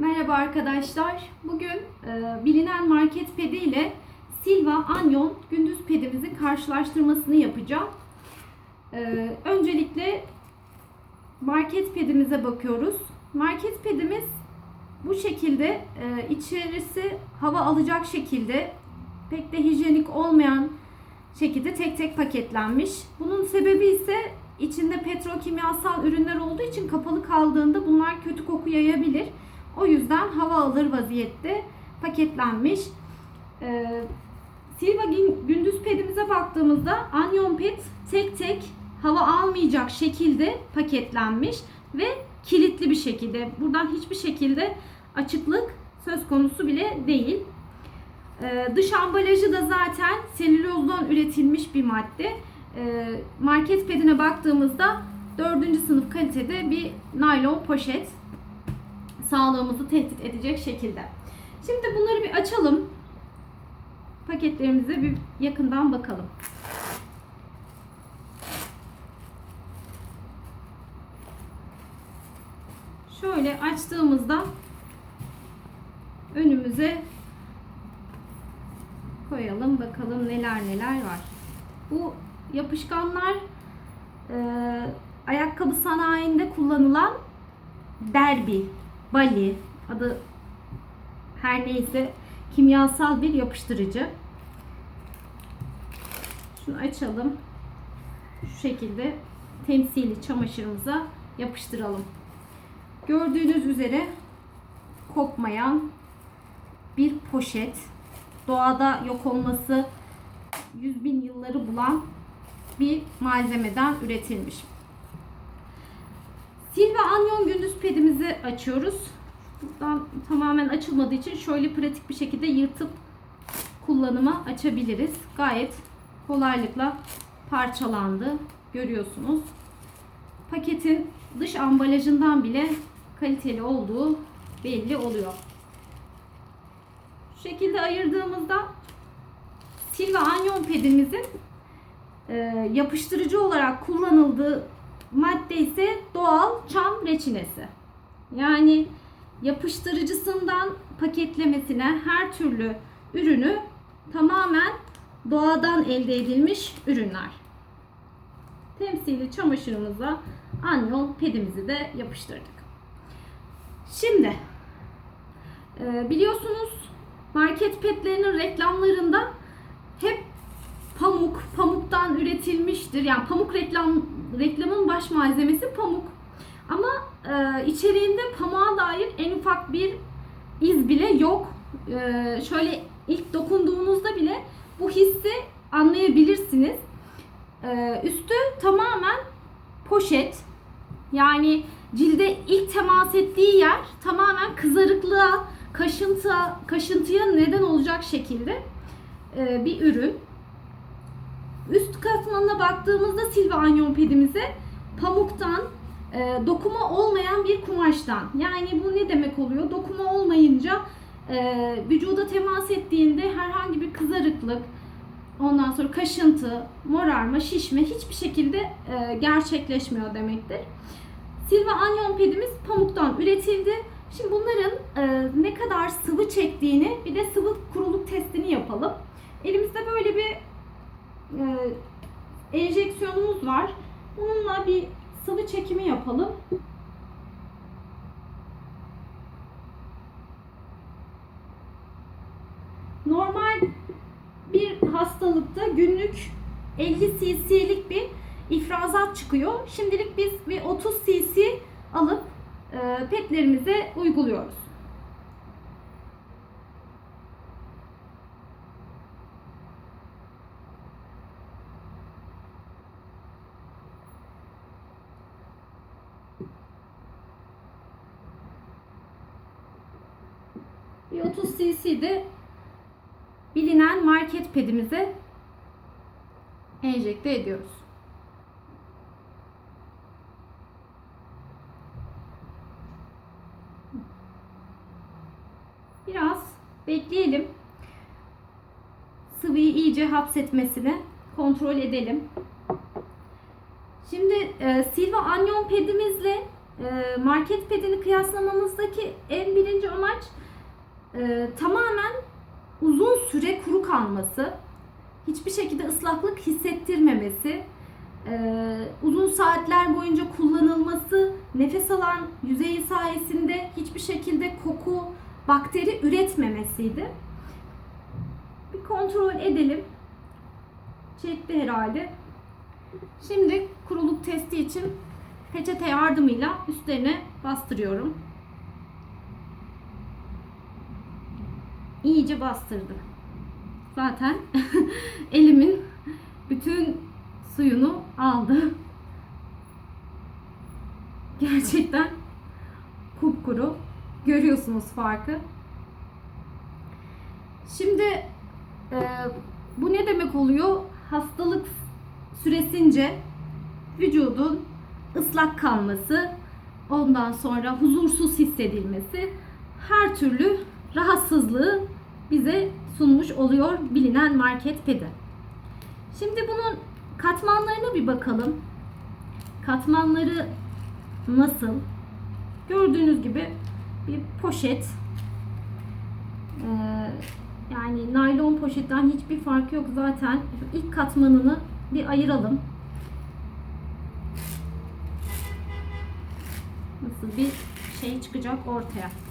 Merhaba arkadaşlar. Bugün e, bilinen market pedi ile Silva Anyon gündüz pedimizin karşılaştırmasını yapacağım. E, öncelikle market pedimize bakıyoruz. Market pedimiz bu şekilde e, içerisi hava alacak şekilde pek de hijyenik olmayan şekilde tek tek paketlenmiş. Bunun sebebi ise içinde petrokimyasal ürünler olduğu için kapalı kaldığında bunlar kötü koku yayabilir. O yüzden hava alır vaziyette paketlenmiş. Ee, Silva Gün- gündüz pedimize baktığımızda Anyon pet tek tek hava almayacak şekilde paketlenmiş ve kilitli bir şekilde. Buradan hiçbir şekilde açıklık söz konusu bile değil. Ee, dış ambalajı da zaten selülozdan üretilmiş bir madde. Ee, market pedine baktığımızda 4. sınıf kalitede bir naylon poşet sağlığımızı tehdit edecek şekilde. Şimdi bunları bir açalım. Paketlerimize bir yakından bakalım. Şöyle açtığımızda önümüze koyalım bakalım neler neler var. Bu yapışkanlar e, ayakkabı sanayinde kullanılan derbi, bali adı her neyse kimyasal bir yapıştırıcı. Şunu açalım. Şu şekilde temsili çamaşırımıza yapıştıralım. Gördüğünüz üzere kopmayan bir poşet. Doğada yok olması yüz bin yılları bulan bir malzemeden üretilmiş. Silva Anyon gündüz pedimizi açıyoruz. Buradan tamamen açılmadığı için şöyle pratik bir şekilde yırtıp kullanıma açabiliriz. Gayet kolaylıkla parçalandı. Görüyorsunuz. Paketin dış ambalajından bile kaliteli olduğu belli oluyor. Şu şekilde ayırdığımızda Silva Anyon pedimizin e, yapıştırıcı olarak kullanıldığı madde ise doğal çam reçinesi. Yani yapıştırıcısından paketlemesine her türlü ürünü tamamen doğadan elde edilmiş ürünler. Temsili çamaşırımıza anyon pedimizi de yapıştırdık. Şimdi e, biliyorsunuz market petlerinin reklamlarında hep pamuk, pamuktan üretilmiştir. Yani pamuk reklam reklamın baş malzemesi pamuk. Ama e, içeriğinde pamuğa dair en ufak bir iz bile yok. E, şöyle ilk dokunduğunuzda bile bu hissi anlayabilirsiniz. E, üstü tamamen poşet. Yani cilde ilk temas ettiği yer tamamen kızarıklığa, kaşıntıya, kaşıntıya neden olacak şekilde e, bir ürün. Üst katmanına baktığımızda Silva Anyon pedimize pamuktan, e, dokuma olmayan bir kumaştan. Yani bu ne demek oluyor? Dokuma olmayınca e, vücuda temas ettiğinde herhangi bir kızarıklık, ondan sonra kaşıntı, morarma, şişme hiçbir şekilde e, gerçekleşmiyor demektir. Silva Anyon pedimiz pamuktan üretildi. Şimdi bunların e, ne kadar sıvı çektiğini bir de sıvı kuruluk testini yapalım. Elimizde böyle bir enjeksiyonumuz var. Bununla bir sıvı çekimi yapalım. Normal bir hastalıkta günlük 50 cc'lik bir ifrazat çıkıyor. Şimdilik biz bir 30 cc alıp e, petlerimize uyguluyoruz. Bir 30 cc de bilinen market pedimize enjekte ediyoruz. Biraz bekleyelim. Sıvıyı iyice hapsetmesini kontrol edelim. Şimdi e, Silva Anyon pedimizle e, market pedini kıyaslamamızdaki en birinci amaç e, tamamen uzun süre kuru kalması, hiçbir şekilde ıslaklık hissettirmemesi, e, uzun saatler boyunca kullanılması, nefes alan yüzeyi sayesinde hiçbir şekilde koku, bakteri üretmemesiydi. Bir kontrol edelim. Çekti herhalde. Şimdi kuruluk testi için peçete yardımıyla üstlerine bastırıyorum. İyice bastırdım. Zaten elimin bütün suyunu aldı. Gerçekten kupkuru. Görüyorsunuz farkı. Şimdi e, bu ne demek oluyor? Hastalık süresince vücudun ıslak kalması, ondan sonra huzursuz hissedilmesi, her türlü rahatsızlığı bize sunmuş oluyor bilinen market pedi. Şimdi bunun katmanlarına bir bakalım. Katmanları nasıl? Gördüğünüz gibi bir poşet. Ee, yani naylon poşetten hiçbir fark yok zaten. İlk katmanını bir ayıralım. Nasıl bir şey çıkacak ortaya.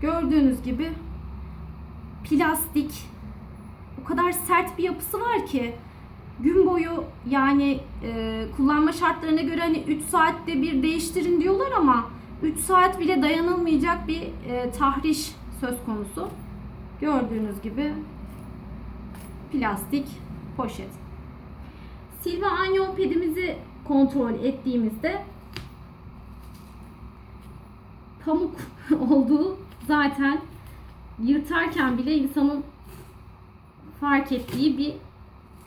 Gördüğünüz gibi plastik o kadar sert bir yapısı var ki gün boyu yani e, kullanma şartlarına göre hani 3 saatte bir değiştirin diyorlar ama 3 saat bile dayanılmayacak bir e, tahriş söz konusu. Gördüğünüz gibi plastik poşet. Silva anyon pedimizi kontrol ettiğimizde pamuk olduğu zaten yırtarken bile insanın fark ettiği bir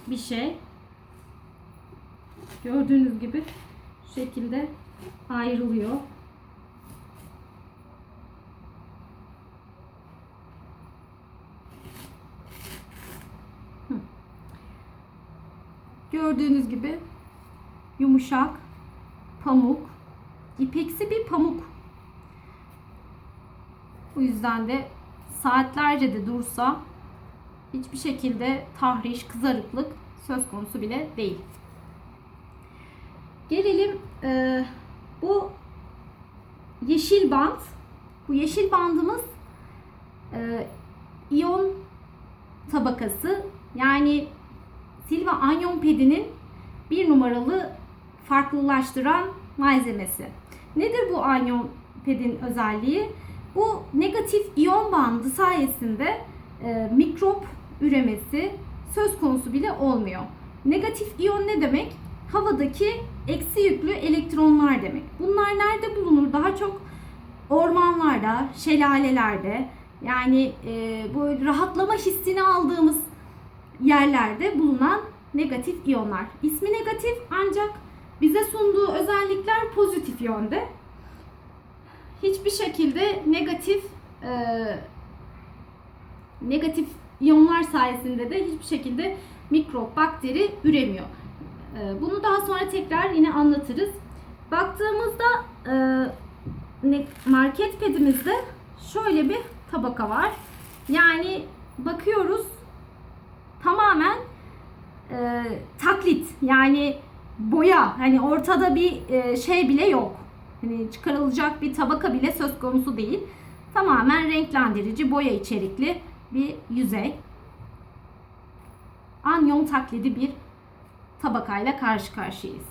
bir şey. Gördüğünüz gibi şu şekilde ayrılıyor. Gördüğünüz gibi yumuşak, pamuk, ipeksi bir pamuk. Bu yüzden de saatlerce de dursa hiçbir şekilde tahriş, kızarıklık söz konusu bile değil. Gelelim e, bu yeşil band. Bu yeşil bandımız e, iyon tabakası yani Silva anyon pedinin bir numaralı farklılaştıran malzemesi. Nedir bu anyon pedin özelliği? Bu negatif iyon bandı sayesinde e, mikrop üremesi söz konusu bile olmuyor. Negatif iyon ne demek? Havadaki eksi yüklü elektronlar demek. Bunlar nerede bulunur? Daha çok ormanlarda, şelalelerde, yani e, bu rahatlama hissini aldığımız yerlerde bulunan negatif iyonlar. İsmi negatif ancak bize sunduğu özellikler pozitif yönde. Hiçbir şekilde negatif e, negatif iyonlar sayesinde de hiçbir şekilde mikrop, bakteri üremiyor. E, bunu daha sonra tekrar yine anlatırız. Baktığımızda e, market pedimizde şöyle bir tabaka var. Yani bakıyoruz tamamen e, taklit yani boya hani ortada bir e, şey bile yok. Hani çıkarılacak bir tabaka bile söz konusu değil. Tamamen renklendirici boya içerikli bir yüzey. Anyon taklidi bir tabakayla karşı karşıyayız.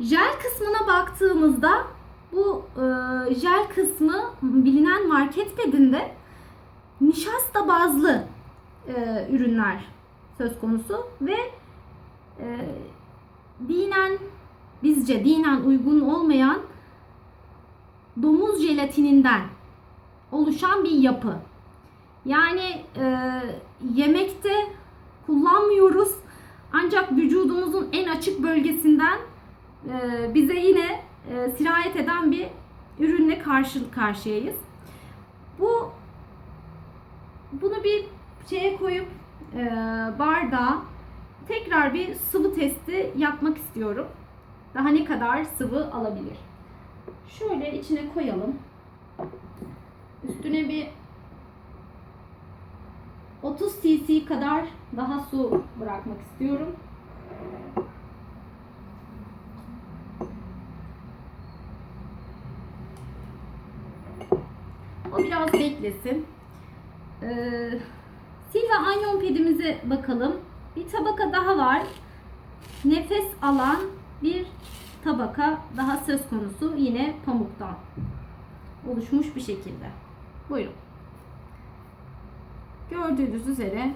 Jel kısmına baktığımızda bu e, jel kısmı bilinen market pedinde nişasta bazlı e, ürünler söz konusu ve e, dinen bizce dinen uygun olmayan domuz jelatininden oluşan bir yapı. Yani e, yemekte kullanmıyoruz ancak vücudumuzun en açık bölgesinden e, bize yine e, sirayet eden bir ürünle karşı karşıyayız. Bu bunu bir şeye koyup e, bardağa tekrar bir sıvı testi yapmak istiyorum. Daha ne kadar sıvı alabilir? Şöyle içine koyalım. Üstüne bir 30 cc kadar daha su bırakmak istiyorum. O biraz beklesin. Ee, sil ve anyon pedimize bakalım. Bir tabaka daha var. Nefes alan bir tabaka daha söz konusu. Yine pamuktan oluşmuş bir şekilde. Buyurun. Gördüğünüz üzere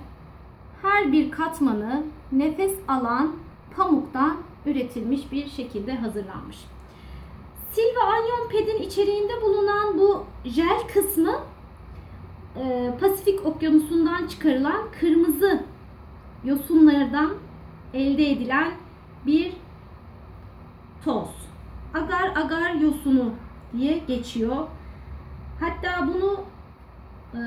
her bir katmanı nefes alan pamuktan üretilmiş bir şekilde hazırlanmış. Sil ve anyon pedin içeriğinde bulunan bu jel kısmı e, Pasifik Okyanusu'ndan çıkarılan kırmızı yosunlardan elde edilen bir toz. Agar agar yosunu diye geçiyor. Hatta bunu e,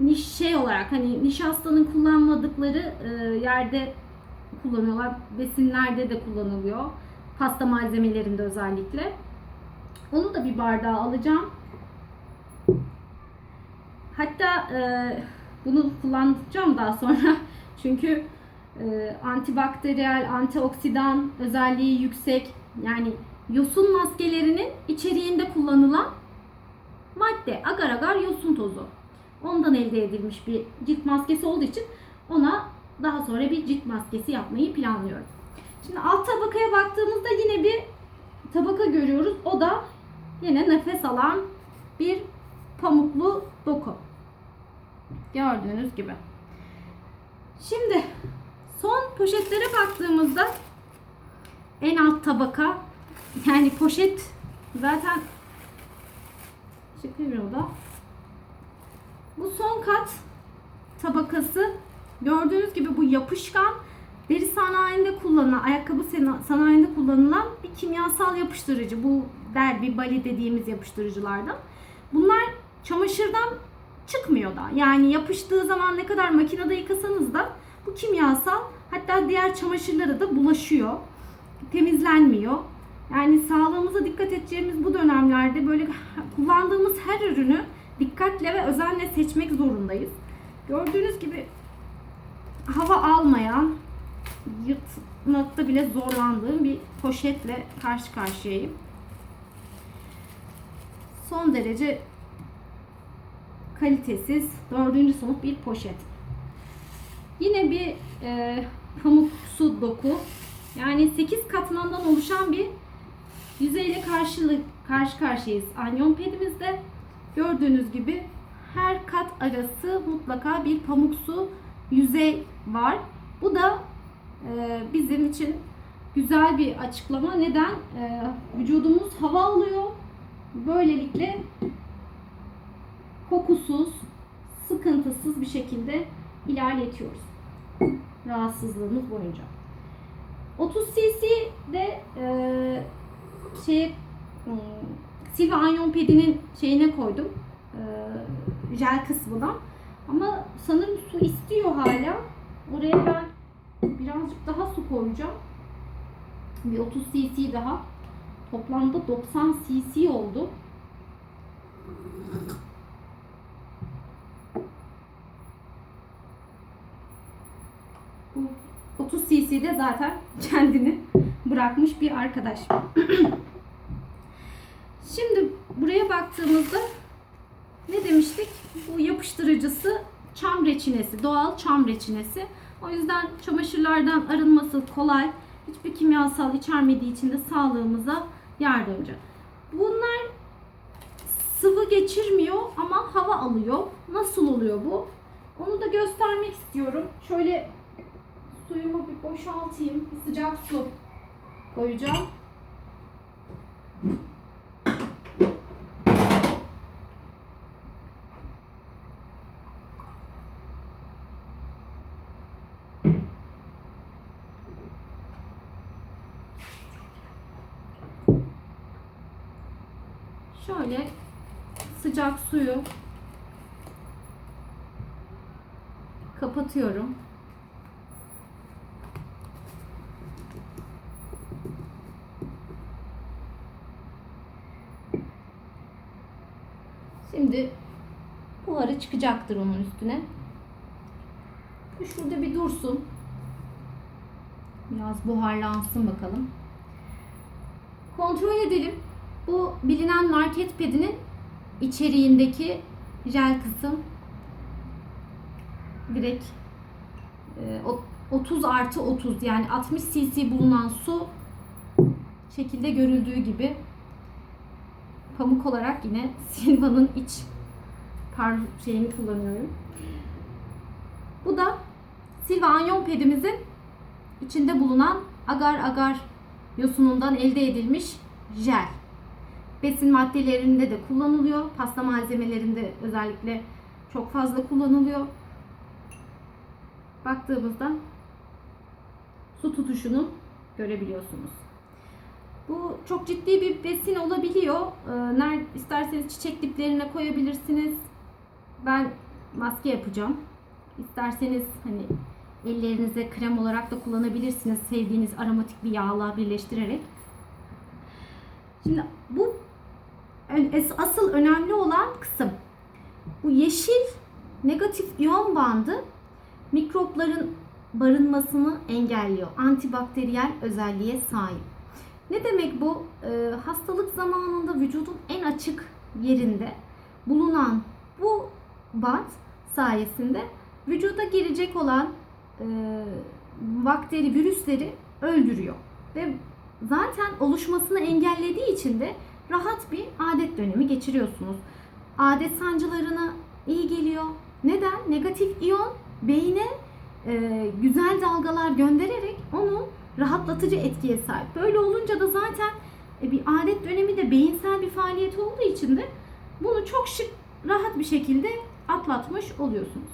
niş şey olarak hani nişastanın kullanmadıkları e, yerde kullanıyorlar. Besinlerde de kullanılıyor. Pasta malzemelerinde özellikle. Onu da bir bardağa alacağım. Hatta e, bunu kullanacağım daha sonra. Çünkü antibakteriyel, antioksidan özelliği yüksek. Yani yosun maskelerinin içeriğinde kullanılan madde. Agar agar yosun tozu. Ondan elde edilmiş bir cilt maskesi olduğu için ona daha sonra bir cilt maskesi yapmayı planlıyorum. Şimdi alt tabakaya baktığımızda yine bir tabaka görüyoruz. O da yine nefes alan bir pamuklu doku. Gördüğünüz gibi. Şimdi son poşetlere baktığımızda en alt tabaka yani poşet zaten çıkıyor da. Bu son kat tabakası gördüğünüz gibi bu yapışkan deri sanayinde kullanılan, ayakkabı sanayinde kullanılan bir kimyasal yapıştırıcı. Bu derbi, bali dediğimiz yapıştırıcılardan. Bunlar çamaşırdan çıkmıyor da. Yani yapıştığı zaman ne kadar makinede yıkasanız da bu kimyasal hatta diğer çamaşırlara da bulaşıyor. Temizlenmiyor. Yani sağlığımıza dikkat edeceğimiz bu dönemlerde böyle kullandığımız her ürünü dikkatle ve özenle seçmek zorundayız. Gördüğünüz gibi hava almayan, yırtmakta bile zorlandığım bir poşetle karşı karşıyayım. Son derece kalitesiz, dördüncü sınıf bir poşet. Yine bir e, pamuksu doku. Yani 8 katmandan oluşan bir yüzeyle karşılık, karşı karşıyayız. Anyon pedimizde gördüğünüz gibi her kat arası mutlaka bir pamuksu yüzey var. Bu da e, bizim için güzel bir açıklama. Neden? E, vücudumuz hava alıyor. Böylelikle kokusuz, sıkıntısız bir şekilde ilerletiyoruz. Rahatsızlığımız boyunca. 30 cc de e, şey hmm, Silva Anyon pedinin şeyine koydum. E, jel kısmına. Ama sanırım su istiyor hala. Oraya ben birazcık daha su koyacağım. Bir 30 cc daha. Toplamda 90 cc oldu. 30 cc de zaten kendini bırakmış bir arkadaş. Şimdi buraya baktığımızda ne demiştik? Bu yapıştırıcısı çam reçinesi, doğal çam reçinesi. O yüzden çamaşırlardan arınması kolay. Hiçbir kimyasal içermediği için de sağlığımıza yardımcı. Bunlar sıvı geçirmiyor ama hava alıyor. Nasıl oluyor bu? Onu da göstermek istiyorum. Şöyle suyumu bir boşaltayım. Bir sıcak su koyacağım. Şöyle sıcak suyu kapatıyorum. Şimdi buharı çıkacaktır onun üstüne. Şurada bir dursun. Biraz buharlansın bakalım. Kontrol edelim. Bu bilinen market pedinin içeriğindeki jel kısım direkt e, o- 30 artı 30 yani 60 cc bulunan su şekilde görüldüğü gibi pamuk olarak yine Silva'nın iç par şeyini kullanıyorum. Bu da Silva Anyon pedimizin içinde bulunan agar agar yosunundan elde edilmiş jel. Besin maddelerinde de kullanılıyor. Pasta malzemelerinde özellikle çok fazla kullanılıyor. Baktığımızda su tutuşunu görebiliyorsunuz. Bu çok ciddi bir besin olabiliyor. Ee, Nerede isterseniz çiçek diplerine koyabilirsiniz. Ben maske yapacağım. İsterseniz hani ellerinize krem olarak da kullanabilirsiniz. Sevdiğiniz aromatik bir yağla birleştirerek. Şimdi bu asıl önemli olan kısım. Bu yeşil negatif iyon bandı mikropların barınmasını engelliyor. Antibakteriyel özelliğe sahip. Ne demek bu? Ee, hastalık zamanında vücudun en açık yerinde bulunan bu bant sayesinde vücuda girecek olan e, bakteri, virüsleri öldürüyor. Ve zaten oluşmasını engellediği için de rahat bir adet dönemi geçiriyorsunuz. Adet sancılarına iyi geliyor. Neden? Negatif iyon beyne e, güzel dalgalar göndererek onu rahatlatıcı etkiye sahip. Böyle olunca da zaten e, bir adet dönemi de beyinsel bir faaliyet olduğu için de bunu çok şık, rahat bir şekilde atlatmış oluyorsunuz.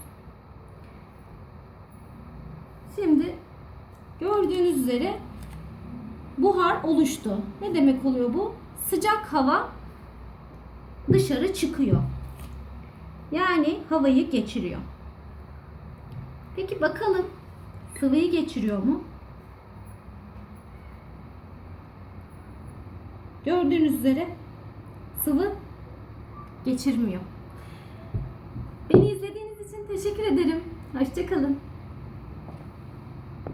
Şimdi gördüğünüz üzere buhar oluştu. Ne demek oluyor bu? Sıcak hava dışarı çıkıyor. Yani havayı geçiriyor. Peki bakalım sıvıyı geçiriyor mu? Gördüğünüz üzere sıvı geçirmiyor. Beni izlediğiniz için teşekkür ederim. Hoşçakalın.